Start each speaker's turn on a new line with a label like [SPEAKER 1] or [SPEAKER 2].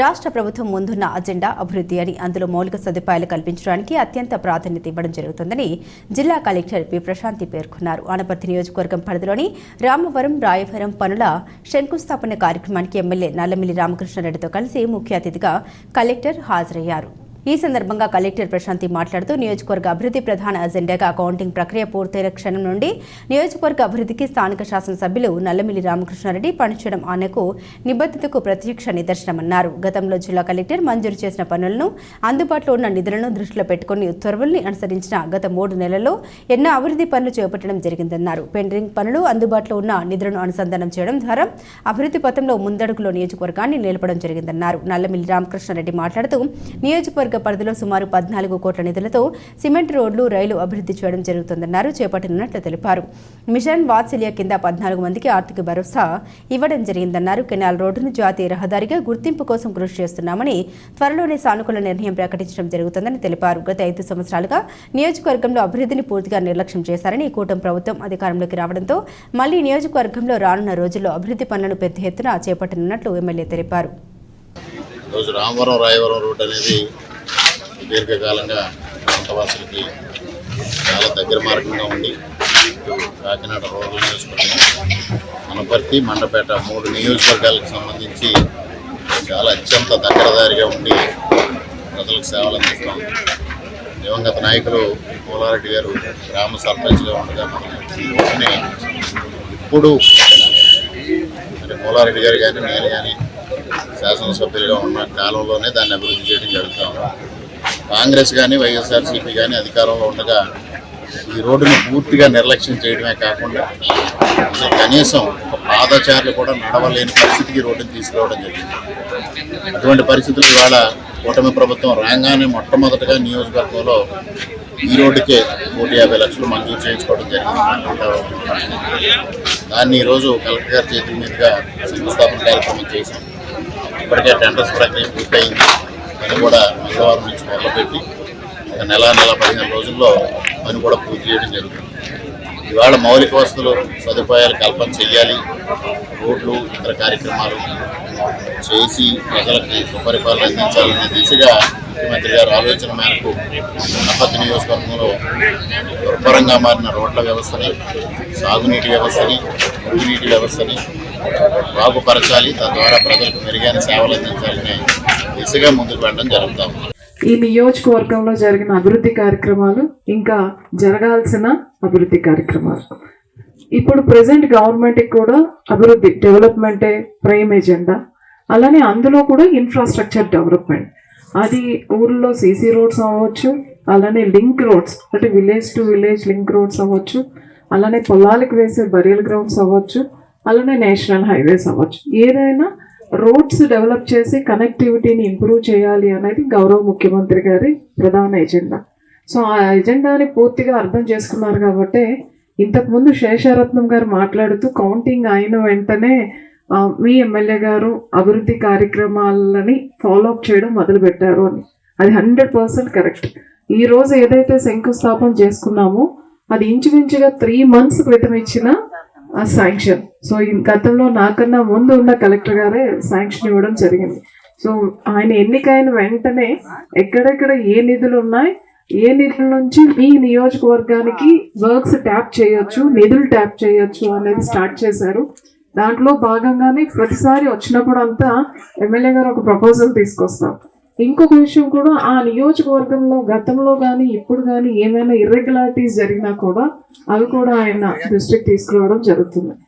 [SPEAKER 1] రాష్ట్ర ప్రభుత్వం ముందున్న అజెండా అభివృద్ధి అని అందులో మౌలిక సదుపాయాలు కల్పించడానికి అత్యంత ప్రాధాన్యత ఇవ్వడం జరుగుతుందని జిల్లా కలెక్టర్ పి. ప్రశాంతి పేర్కొన్నారు. ఆనపర్తి నియోజకవర్గం పరిధిలోని రామవరం రాయవరం పనుల శంకుస్థాపన కార్యక్రమానికి ఎమ్మెల్యే నల్లమిల్లి రామకృష్ణారెడ్డితో కలిసి ముఖ్య అతిథిగా కలెక్టర్ హాజరయ్యారు. ఈ సందర్భంగా కలెక్టర్ ప్రశాంతి మాట్లాడుతూ నియోజకవర్గ అభివృద్ధి ప్రధాన అజెండాగా అకౌంటింగ్ ప్రక్రియ పూర్తయిన క్షణం నుండి నియోజకవర్గ అభివృద్ధికి స్థానిక శాసనసభ్యులు నల్లమిల్లి రామకృష్ణారెడ్డి పనిచేయడం ఆమెకు నిబద్ధతకు ప్రత్యక్ష నిదర్శనమన్నారు. గతంలో జిల్లా కలెక్టర్ మంజూరు చేసిన పనులను అందుబాటులో ఉన్న నిధులను దృష్టిలో పెట్టుకుని ఉత్తర్వుల్ని అనుసరించిన గత మూడు నెలల్లో ఎన్నో అభివృద్ధి పనులు చేపట్టడం జరిగిందన్నారు. పెండింగ్ పనులు అందుబాటులో ఉన్న నిధులను అనుసంధానం చేయడం ద్వారా అభివృద్ధి పథంలో ముందడుగులో నియోజకవర్గాన్ని నిలపడం జరిగిందన్నారు. నల్లమిల్లి రామకృష్ణారెడ్డి మాట్లాడుతూ నియోజకవర్గ పరిధిలో సుమారు పద్నాలుగు కోట్ల నిధులతో సిమెంట్ రోడ్లు రైలు అభివృద్ధి చేయడం జరుగుతుందన్నారు చేపట్టనున్నట్లు తెలిపారు. మిషన్ వాత్సల్య కింద పద్నాలుగు మందికి ఆర్థిక భరోసా ఇవ్వడం జరిగిందన్నారు. కెనాల్ రోడ్డును జాతీయ రహదారిగా గుర్తింపు కోసం కృషి చేస్తున్నామని త్వరలోనే సానుకూల నిర్ణయం ప్రకటించడం జరుగుతుందని తెలిపారు. గత ఐదు సంవత్సరాలుగా నియోజకవర్గంలో అభివృద్ధిని పూర్తిగా నిర్లక్ష్యం చేశారని కూటమి ప్రభుత్వం అధికారంలోకి రావడంతో మళ్ళీ నియోజకవర్గంలో రానున్న రోజుల్లో అభివృద్ధి పనులను పెద్ద ఎత్తున చేపట్టనున్నట్లు ఎమ్మెల్యే తెలిపారు.
[SPEAKER 2] రామవరం రాయవరం రోడ్ అనేది దీర్ఘకాలంగా ప్రాంతవాసులకి చాలా దగ్గర మార్గంగా ఉండి కాకినాడ రోడ్లు నియోజకవర్గం మనపర్తి మండపేట మూడు నియోజకవర్గాలకు సంబంధించి చాలా అత్యంత దగ్గరదారిగా ఉండి ప్రజలకు సేవలు అందిస్తాం. దివంగత నాయకులు కోలారెడ్డి గారు గ్రామ సర్పంచ్గా ఉండగా మనం ఇప్పుడు మరి కోలారెడ్డి గారు కానీ నేను కానీ శాసనసభ్యులుగా ఉన్న కాలంలోనే దాన్ని అభివృద్ధి చేయడం జరుగుతాం. కాంగ్రెస్ కానీ వైఎస్ఆర్సీపీ కానీ అధికారంలో ఉండగా ఈ రోడ్డును పూర్తిగా నిర్లక్ష్యం చేయడమే కాకుండా కనీసం ఒక పాదచారులు కూడా నడవలేని పరిస్థితికి రోడ్డును తీసుకురావడం జరిగింది. అటువంటి పరిస్థితులు ఇవాళ కూటమి ప్రభుత్వం రాగానే మొట్టమొదటిగా నియోజకవర్గంలో ఈ రోడ్డుకే నూట యాభై లక్షలు మంజూరు చేయించుకోవడం జరిగింది. దాన్ని ఈరోజు కలెక్టర్ గారి చేతుల మీదుగా శంకుస్థాపన కార్యక్రమం చేశాం. ఇప్పటికే టెండర్స్ ప్రక్రియ పూర్తయింది. అది కూడా మంగళవారం నుంచి మొదలుపెట్టి ఒక నెల నెల పదిహేను రోజుల్లో పని కూడా పూర్తి చేయడం జరుగుతుంది. ఇవాళ మౌలిక వసతులు సదుపాయాలు కల్పన చేయాలి రోడ్లు ఇతర కార్యక్రమాలు చేసి ప్రజలకి సుపరిపాలన అందించాలనే దిశగా ముఖ్యమంత్రి గారు ఆలోచన మేరకు అనపతి నియోజకవర్గంలో దుర్భరంగా మారిన రోడ్ల వ్యవస్థని సాగునీటి వ్యవస్థని మురుగునీటి వ్యవస్థని బాగుపరచాలి. తద్వారా ప్రజలకు మెరుగైన సేవలు అందించాలనే దిశగా ముందుకు వెళ్ళడం జరుగుతాం
[SPEAKER 3] ఈ నియోజకవర్గంలో జరిగిన అభివృద్ధి కార్యక్రమాలు ఇంకా జరగాల్సిన అభివృద్ధి కార్యక్రమాలు. ఇప్పుడు ప్రజెంట్ గవర్నమెంట్కి కూడా అభివృద్ధి డెవలప్మెంటే ప్రైమ్ ఎజెండా అలానే అందులో కూడా ఇన్ఫ్రాస్ట్రక్చర్ డెవలప్మెంట్ అది ఊర్లో సీసీ రోడ్స్ అవ్వచ్చు అలానే లింక్ రోడ్స్ అంటే village to village link roads అవ్వచ్చు అలానే పొలాలకు వేసే బరియల్ గ్రౌండ్స్ అవ్వచ్చు అలానే నేషనల్ హైవేస్ అవ్వచ్చు. ఏదైనా రోడ్స్ డెవలప్ చేసి కనెక్టివిటీని ఇంప్రూవ్ చేయాలి అనేది గౌరవ ముఖ్యమంత్రి గారి ప్రధాన ఎజెండా సో ఆ ఎజెండాని పూర్తిగా అర్థం చేసుకున్నారు కాబట్టి ఇంతకుముందు శేషారత్నం గారు మాట్లాడుతూ కౌంటింగ్ అయిన వెంటనే మీ ఎమ్మెల్యే గారు అభివృద్ధి కార్యక్రమాలని ఫాలోఅప్ చేయడం మొదలుపెట్టారు అని. అది హండ్రెడ్ పర్సెంట్ కరెక్ట్ ఈరోజు ఏదైతే శంకుస్థాపన చేసుకున్నామో అది ఇంచుమించుగా త్రీ మంత్స్ క్రితం ఇచ్చిన శాంక్షన్ సో ఈ గతంలో నాకన్నా ముందు ఉన్న కలెక్టర్ గారే శాంక్షన్ ఇవ్వడం జరిగింది. సో ఆయన ఎన్నికైన వెంటనే ఎక్కడెక్కడ ఏ నిధులు ఉన్నాయి ఏ నిధుల నుంచి మీ నియోజకవర్గానికి వర్క్స్ ట్యాప్ చేయొచ్చు నిధులు ట్యాప్ చేయొచ్చు అనేది స్టార్ట్ చేశారు. దాంట్లో భాగంగానే ప్రతిసారి వచ్చినప్పుడు అంతా ఎమ్మెల్యే గారు ఒక ప్రపోజల్ తీసుకొస్తాం ఇంకొక విషయం కూడా ఆ నియోజకవర్గంలో గతంలో కానీ ఇప్పుడు కానీ ఏమైనా ఇర్రెగ్యులారిటీస్ జరిగినా కూడా అవి కూడా ఆయన దృష్టికి తీసుకురావడం జరుగుతుంది.